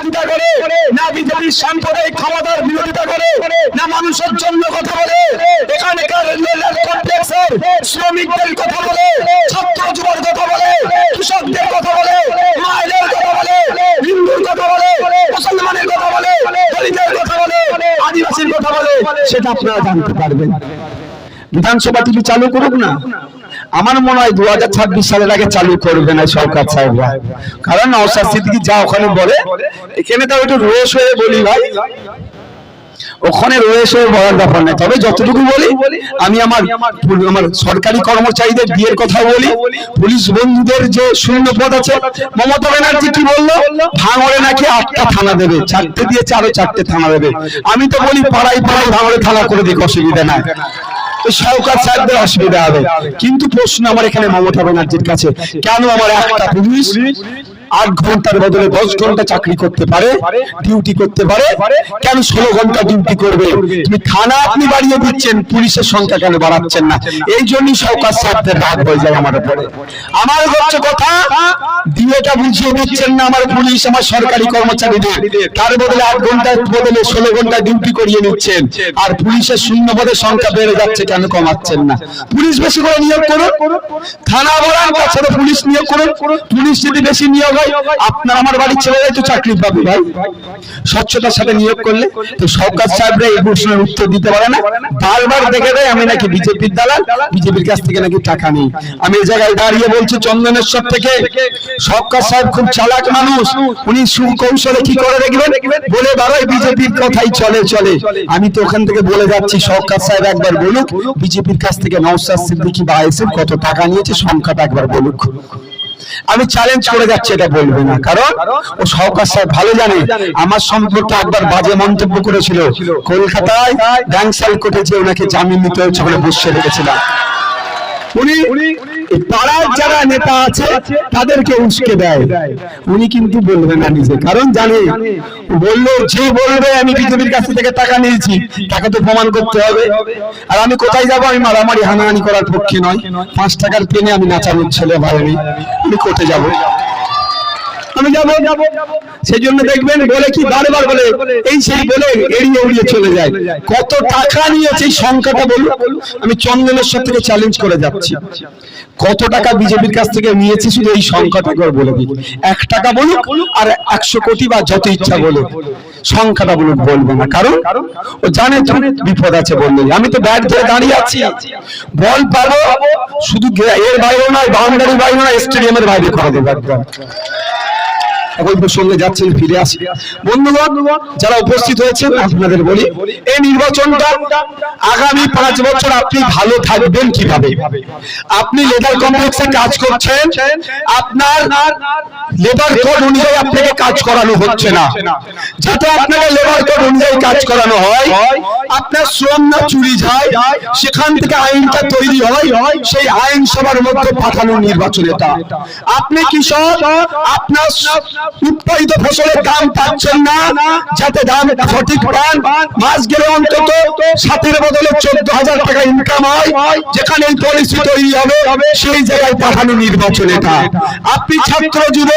বিরোধিতা করে, না বিজেপির সাম্প্রদায়িক ক্ষমতার বিরোধিতা করে, না মানুষের জন্য কথা বলে, এখানকার কমপ্লেক্সের শ্রমিকদের কথা বলে, ছাত্র যুবর কথা বলে, কৃষকদের কথা বলে, মায়েদের কথা বলে, হিন্দুর কথা বলে, মুসলমানের কথা বলে, দলিতের কথা বলে, আদিবাসীর কথা বলে, সেটা আপনারা জানতে পারবেন। বিধানসভা টিভি চালু করুক না। আমার মনে হয় দু হাজার ছাব্বিশ সালের আগে চালু করবে না সরকার সাহেবরা। কারণ নওশাদ সিদ্দিকি যা ওখানে বলে, এখানে তো একটু রোষ হয়ে বলি ভাই। ওখানে রয়েছে বলার ব্যাপার নাই। তবে যতটুকু বলি, আমি আমার আমার সরকারি কর্মচারীদের বিয়ের কথা বলি। পুলিশ বন্ধুদের যে শূন্য পদ আছে, মমতা ব্যানার্জি কি বলল? ভাঙড়ে নাকি আটটা থানা দেবে। চারটে দিয়েছে, আরও চারটে থানা দেবে। আমি তো বলি, পাড়ায় পাড়ায় ভাঙড়ে থানা করে দিক, অসুবিধা নাই। সরকার সাহেবদের অসুবিধা হবে। কিন্তু প্রশ্ন আমার এখানে মমতা ব্যানার্জির কাছে, কেন আমার একটা পুলিশ? আট ঘণ্টার বদলে দশ ঘণ্টা চাকরি করতে পারে ডিউটি করতে পারে। কেন ষোলো ঘণ্টা ডিউটি করবে? তুমি থানা আপনি বাড়িয়ে দিচ্ছেন, পুলিশের সংখ্যা কেন বাড়াচ্ছেন না? এই জন্যই সরকার সাহেবদের রাগ হয়ে যায় আমার উপরে। আমার হচ্ছে কথা দিয়েটা বুঝিয়ে দিচ্ছেন না আমার পুলিশ, আমার সরকারি কর্মচারীদের। তার বদলে আট ঘণ্টার বদলে ষোলো ঘণ্টা ডিউটি করিয়ে নিচ্ছেন। আর পুলিশের শূন্য পদের সংখ্যা বেড়ে যাচ্ছে, কেন কমাচ্ছেন না? পুলিশ বেশি করে নিয়োগ করুন। থানা বলান তাছাড়া পুলিশ নিয়োগ করুন। পুলিশ যদি বেশি নিয়োগ আপনার আমার তো চাকরি পাবে ভাই। স্বচ্ছতার সাথে নিয়োগ করলে তো সরকার সাহেবরা এই প্রশ্নের উত্তর দিতে পারে না। বারবার দেখে দেয়, আমি নাকি বিজেপির দালাল, বিজেপির কাছ থেকে নাকি টাকা নেই। আমি এই জায়গায় দাঁড়িয়ে বলছি, চন্দনেশ্বর থেকে সরকার সাহেব খুব চালাক মানুষ, উনি সুকৌশলে কি করে দেখবেন? বলে বারোই বিজেপির কথাই চলে চলে। আমি তো ওখান থেকে বলে যাচ্ছি সরকার সাহেব একবার বলুক, বিজেপির কাছ থেকে নওশাদ সিদ্দিকী বা আইএসএফ কত টাকা নিয়েছে, সংখ্যাটা একবার বলুক। আমি চ্যালেঞ্জ করে যাচ্ছি, এটা বলবে না। কারণ ও সহকার সাহেব ভালো জানে, আমার সম্পর্কে একবার বাজে মন্তব্য করেছিল। কলকাতায় ড্যাংসাল কোর্টে যে ওনাকে জামিন নিতে বলে বসে রেখেছিলাম। উনি পাড়ার যারা নেতা আছে, তাদেরকে উস্কে দেয়। উনি কিন্তু বলবে না নিজে। কারণ জানে বলল, যে বলবে, আমি বিজেপির কাছ থেকে টাকা নিয়েছি টাকা তো প্রমাণ করতে হবে। আর আমি কোথায় যাব? আমি মারামারি, হানাহানি করার পক্ষে নয় পাঁচ টাকার পেনে আমি নাচানোর ছেলে ভাইনি আমি কোথায় যাব। আমি যাব। সেই জন্য দেখবেন, বলে কি, বারবার বলে, এই সেই বলে এড়িয়ে উড়িয়ে চলে যায়। কত টাকা নিয়েছে সংখ্যাটা বলুন, আমি চন্দনের সাথে চ্যালেঞ্জ করে যাচ্ছি। কত টাকা বিজেপির কাছ থেকে নিয়েছি শুধু এই সংখ্যাটা করে বলে দিই। এক টাকা বলুক আর একশো কোটি বা যত ইচ্ছা বলুক সংখ্যাটা বলুক বলবে না। কারণ ও জানে তো বিপদ আছে বললে আমি তো ব্যাট ধরে দাঁড়িয়ে আছি। বল পাবো শুধু এর বাইরে নয় বাউন্ডারির বাইরে নয় স্টেডিয়ামের বাইরে করে দেবে একদম। যাচ্ছেন, ফিরে বন্ধুগণ, যারা উপস্থিত হয়েছেন, আপনাদের বলি, এই নির্বাচনটা আগামী পাঁচ বছর আপনি ভালো থাকবেন কীভাবে? আপনি লেবার কমপ্লেক্সে কাজ করছেন, আপনার লেবার কোড অনুযায়ী আপনাকে কাজ করানো হচ্ছে না। যাতে আপনাকে লেবার কোড অনুযায়ী কাজ করানো হয়, আপনার শ্রম না চুরি যায়, সেখান থেকে আইনটা তৈরি হয়, সেই আইন সবার মধ্যে পাঠানো নির্বাচন আপনি কৃষক আপনার উৎপাদিত ফসলের দাম পাচ্ছেন না, যাতে দাম সঠিক পান। মাস গেলে অন্তত সাতের বদলে চোদ্দ হাজার টাকা ইনকাম হয়, যেখানে এই পলিসি তৈরি হবে, সেই জায়গায় পাঠানো নির্বাচন এটা। আপনি ছাত্র যুব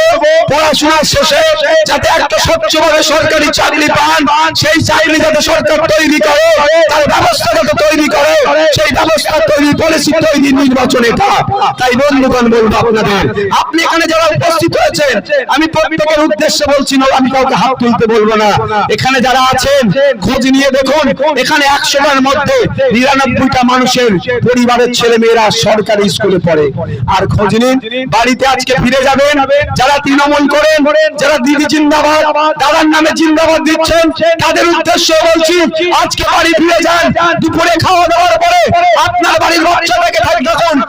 পড়াশোনা শেষে যাতে একটা স্বচ্ছভাবে সরকারি চাকরি পান, সেই চাকরি যাতে সরকার তৈরি করে, তার ব্যবস্থা যাতে তৈরি করে, সেই ব্যবস্থা তৈরি পলিসি তৈরি নির্বাচন তাই বন্ধুগণ, বলব আপনাদের, আপনি এখানে যারা উপস্থিত হয়েছেন, আমি প্রত্যেকের উদ্দেশ্যে বলছি, না, আমি কাউকে হাত তুলতে বলব না। এখানে যারা আছেন, খোঁজ নিয়ে দেখুন, এখানে একশোটার মধ্যে নিরানব্বইটা মানুষের পরিবারের ছেলে মেয়েরা সরকারি স্কুলে পড়ে। আর খোঁজ নিন, বাড়িতে আজকে ফিরে যাবেন, যারা তৃণমূল করেন, যারা দিদি জিন্দাবাদ দাদার নামে জিন্দাবাদ দিচ্ছেন। তাদের উদ্দেশ্য বলছি, আজকে বাড়ি ফিরে যান, দুপুরে খাওয়া দাওয়ার পরে আপনার বাড়ির বাচ্চাটাকে কি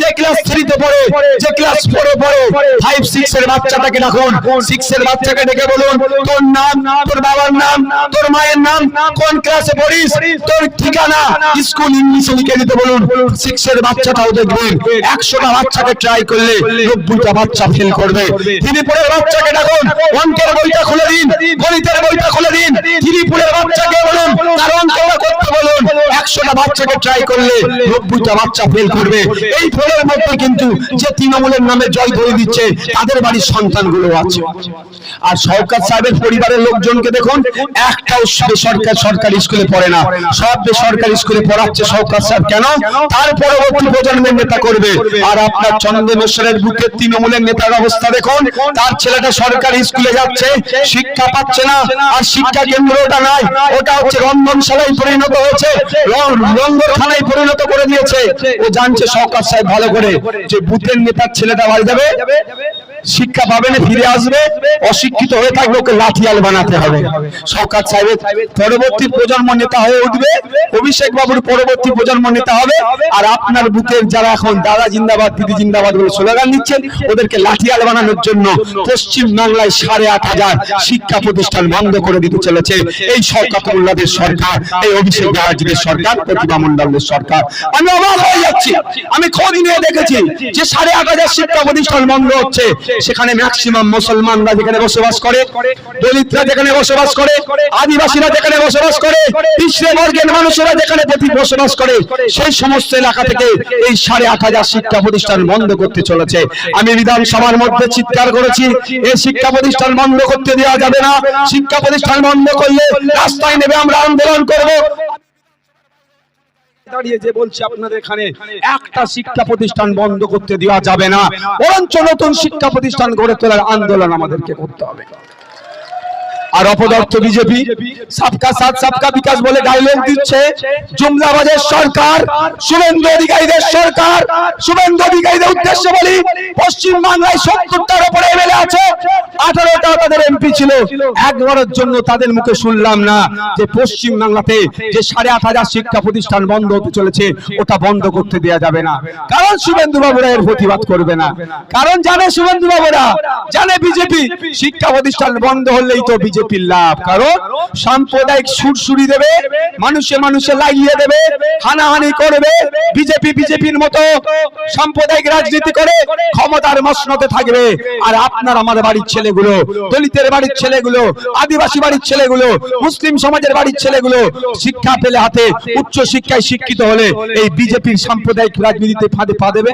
যে ক্লাস থ্রিতে পড়ে, যে ক্লাস ফোরে পড়ে ফাইভ সিক্স এর বাচ্চাটাকে রাখুন সিক্স এর বাচ্চাকে ডেকে বলুন, তোর নাম, তোর বাবার নাম, তোর মায়ের নাম, কোন ক্লাসে পড়িস? তোর ঠিকানা? স্কুল ইংলিশে লিখে দিতে বলুন সিক্স এর বাচ্চাটাও দেখবেন একশোটা বাচ্চাকে ট্রাই করলে নব্বইটা বাচ্চা ফেল করবে। ত্রিপুরের বাচ্চাকে ডাকুন, অঙ্কের বইটা খুলে দিন, গণিতের বইটা খুলে দিন, ত্রিপুরের বাচ্চাকে বলুন, তার অঙ্কটা করতে বলুন, একশোটা বাচ্চাকে ট্রাই করলে নব্বইটা বাচ্চা ফেল করবে। এই ফেলের মধ্যে কিন্তু যে তৃণমূলের নামে জয় ধরে দিচ্ছে, তাদের বাড়ির সন্তানগুলো আছে। আর সরকার সাহেবের পরিবারের লোকজনকে দেখুন, একটাও বেসরকার সরকারি স্কুলে পড়ে না। সব বেসরকারি স্কুলে পড়াচ্ছে সরকার সাহেব। কেন? তার পরবর্তী প্রজন্মের নেতা করবে। আর আপনার চন্দ্রমেশ্বরের বুকে তৃণমূলের নেতার অবস্থা দেখুন, তার ছেলেটা সরকারি স্কুলে যাচ্ছে, শিক্ষা পাচ্ছে না, আর শিক্ষা কেন্দ্র ওটা নাই, ওটা হচ্ছে রন্ধনশালায় পরিণত হয়েছে রঙ্গরখানায় পরিণত করে দিয়েছে। ও জানছে সরকার সাহেব ভালো করে যে বুথের নেতার ছেলেটা বাড়ি যাবে শিক্ষা পাবে না ফিরে আসবে, অশিক্ষিত হয়ে থাকবে, ওকে লাঠিয়াল বানাতে হবে। সরকার সাহেবের পরবর্তী প্রজন্ম নেতা হয়ে উঠবে, অভিষেক বাবুর পরবর্তী প্রজন্ম নেতা হবে, আর আপনার বুথের যারা এখন দাদা জিন্দাবাদ, দিদি জিন্দাবাদ বলে স্লোগান দিচ্ছেন, ওদেরকে লাঠিয়াল বানানোর জন্য পশ্চিম বাংলায় সাড়ে আট হাজার শিক্ষা প্রতিষ্ঠান বন্ধ করে দিতে চলেছে। এই সরকার মোল্লাদের সরকার, এই অভিষেক ব্যানার্জিদের সরকার প্রতিভা মন্ডলের সরকার। আমি অবাক হয়ে যাচ্ছি, আমি খোঁজ নিয়ে দেখেছি যে সাড়ে আট হাজার শিক্ষা প্রতিষ্ঠান বন্ধ হচ্ছে। সেখানে ম্যাক্সিমাম মুসলমানরা যেখানে বসবাস করে, দলিতরা যেখানে বসবাস করে, আদিবাসীরা যেখানে বসবাস করে পিছড়ে বর্গের মানুষেরা যেখানে বসবাস করে, সেই সমস্ত এলাকা থেকে এই সাড়ে আট হাজার শিক্ষা প্রতিষ্ঠান বন্ধ করতে চলেছে। আমি বিধানসভার মধ্যে চিৎকার করেছি এই শিক্ষা প্রতিষ্ঠান বন্ধ করতে দেওয়া যাবে না। শিক্ষা প্রতিষ্ঠান বন্ধ করলে রাস্তায় নেবে আমরা আন্দোলন করব। দাঁড়িয়ে যে বলছি আপনাদের এখানে একটা শিক্ষা প্রতিষ্ঠান বন্ধ করতে দেওয়া যাবে না। বরঞ্চ নতুন শিক্ষা প্রতিষ্ঠান গড়ে তোলার আন্দোলন আমাদেরকে করতে হবে। আর অপদার্থ বিজেপি সাবকা সাথ সাবকা বিকাশ বলে ডায়লগ দিচ্ছে জুমলাবাজের সরকার শুভেন্দু অধিকারীদের সরকার শুভেন্দু অধিকারীদের উদ্দেশ্যে বলি পশ্চিম বাংলায় সত্তরটার উপরে এমএলএ আছে। আঠারোটা তাদের এমপি ছিল। একবারের জন্য তাদের মুখে শুনলাম না যে পশ্চিম বাংলাতে যে সাড়ে আট হাজার শিক্ষা প্রতিষ্ঠান বন্ধ হতে চলেছে ওটা বন্ধ করতে দেওয়া যাবে না। কারণ শুভেন্দু বাবুরা এর প্রতিবাদ করবে না। কারণ জানে শুভেন্দু বাবুরা জানে বিজেপি শিক্ষা প্রতিষ্ঠান বন্ধ হলেই তো বিজেপির লাভ। কারণ সাম্প্রদায়িক সুরসুরি দেবে, মানুষে মানুষে লাগিয়ে দেবে, হানাহানি করবে, বিজেপি বিজেপির মতো সাম্প্রদায়িক রাজনীতি করে ক্ষমতার মসনতে থাকবে। আর আপনার আমার বাড়ির ছেলেগুলো, দলিতের বাড়ির ছেলেগুলো, আদিবাসী বাড়ির ছেলেগুলো, মুসলিম সমাজের বাড়ির ছেলেগুলো শিক্ষা পেলে হাতে, উচ্চ শিক্ষায় শিক্ষিত হলে এই বিজেপির সাম্প্রদায়িক রাজনীতিতে ফাঁদে পা দেবে।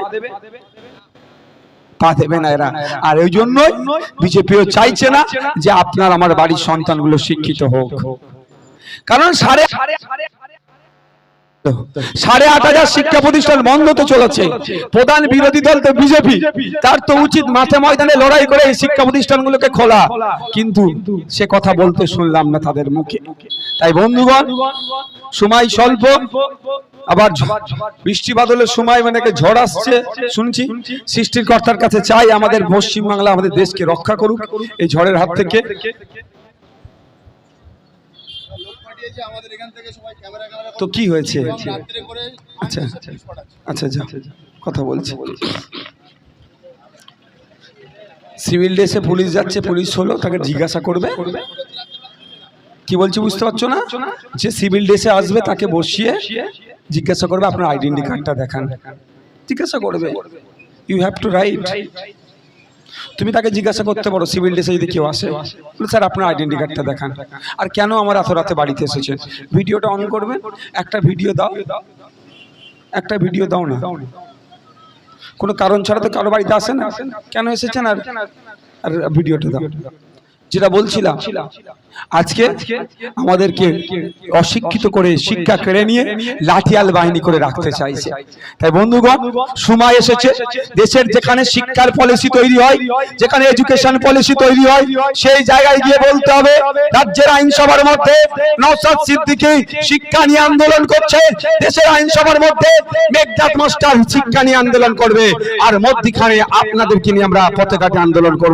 পা দেবে না এরা। আর ওই জন্যই বিজেপিও চাইছে না যে আপনার আমার বাড়ির সন্তানগুলো শিক্ষিত হোক। কারণ সাড়ে সাড়ে আট হাজার শিক্ষা প্রতিষ্ঠান বন্ধ তো চলেছে। প্রধান বিরোধী দল তো বিজেপি। তার তো উচিত মাঠে ময়দানে লড়াই করে এই শিক্ষা প্রতিষ্ঠানগুলোকে খোলা। কিন্তু সে কথা বলতে শুনলাম না তাদের মুখে। তাই বন্ধুগণ সময় স্বল্প। আবার বৃষ্টি বাদলের সময় মানে ঝড় আসছে? শুনছি। সৃষ্টিকর্তার কাছে চাই আমাদের পশ্চিম বাংলা আমাদের দেশকে রক্ষা করুক। এই ঝড়ের হাত থেকে। তো কি হয়েছে? রাত্রে আচ্ছা আচ্ছা যা কথা বলছি। সিভিল ড্রেসে পুলিশ যাচ্ছে পুলিশ হলো তাকে জিজ্ঞাসা করবে। কি বলছি বুঝতে পারছ না? যে সিভিল ড্রেসে আসবে তাকে বসিয়ে জিজ্ঞাসা করবে আপনার আইডেন্টি কার্ডটা দেখান। জিজ্ঞাসা করবে। ইউ হ্যাভ টু রাইট তুমি তাকে জিজ্ঞাসা করতে পারো সিভিল ড্রেসে যদি কেউ আসে। স্যার, আপনার আইডেন্টি কার্ডটা দেখান। আর কেন আমার এত রাতে বাড়িতে এসেছেন? ভিডিওটা অন করবে, একটা ভিডিও দাও। একটা ভিডিও দাও না। কোনো কারণ ছাড়া তো কারও বাড়িতে আসে না। কেন এসেছেন আর? আর ভিডিওটা দাও। যেটা বলছিলাম, আজকে আমাদেরকে অশিক্ষিত করে শিক্ষা কেড়ে নিয়ে লাঠিয়াল বাহিনী করে রাখতে চাইছে। তাই বন্ধুগণ, সময় এসেছে। দেশের যেখানে শিক্ষার পলিসি তৈরি হয়, যেখানে এডুকেশন পলিসি তৈরি হয়, সেই জায়গায় গিয়ে বলতে হবে, রাজ্যের আইনসভার মধ্যে নওশাদ সিদ্দিকী শিক্ষা নিয়ে আন্দোলন করছে। দেশের আইনসভার মধ্যে মেঘনাথ মাস্টার শিক্ষা নিয়ে আন্দোলন করবে। আর মধ্যখানে আপনাদেরকে নিয়ে আমরা পথে ঘাটে আন্দোলন করব।